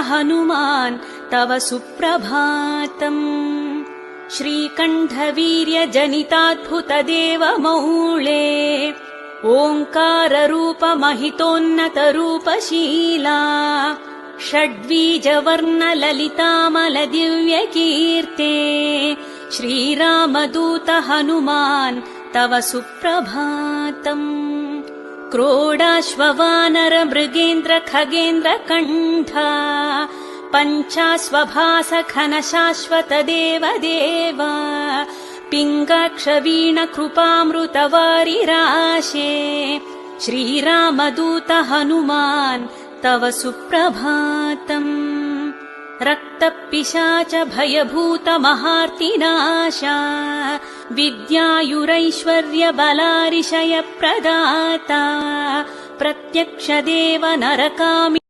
हनुमान्। तव सुप्रभातम्। श्रीकण्ठवीर्यजनिताद्भुतदेव मौळे ओङ्काररूपमहितोन्नतरूपशीला। षड्वीजवर्णललितामलदिव्यकीर्ते श्रीरामदूत हनुमान् तव सुप्रभातम् क्रोडाश्ववानर मृगेन्द्र खगेन्द्र कण्ठा पञ्चाश्वभास खन शाश्वत देव देव पिङ्गाक्षवीण कृपामृतवारिराशे श्रीरामदूत हनुमान् तव सुप्रभातम्। रक्तपिशाच भयभूत महार्तिनाशा विद्यायुरैश्वर्य बलारिशय प्रदाता प्रत्यक्ष देव नरकामि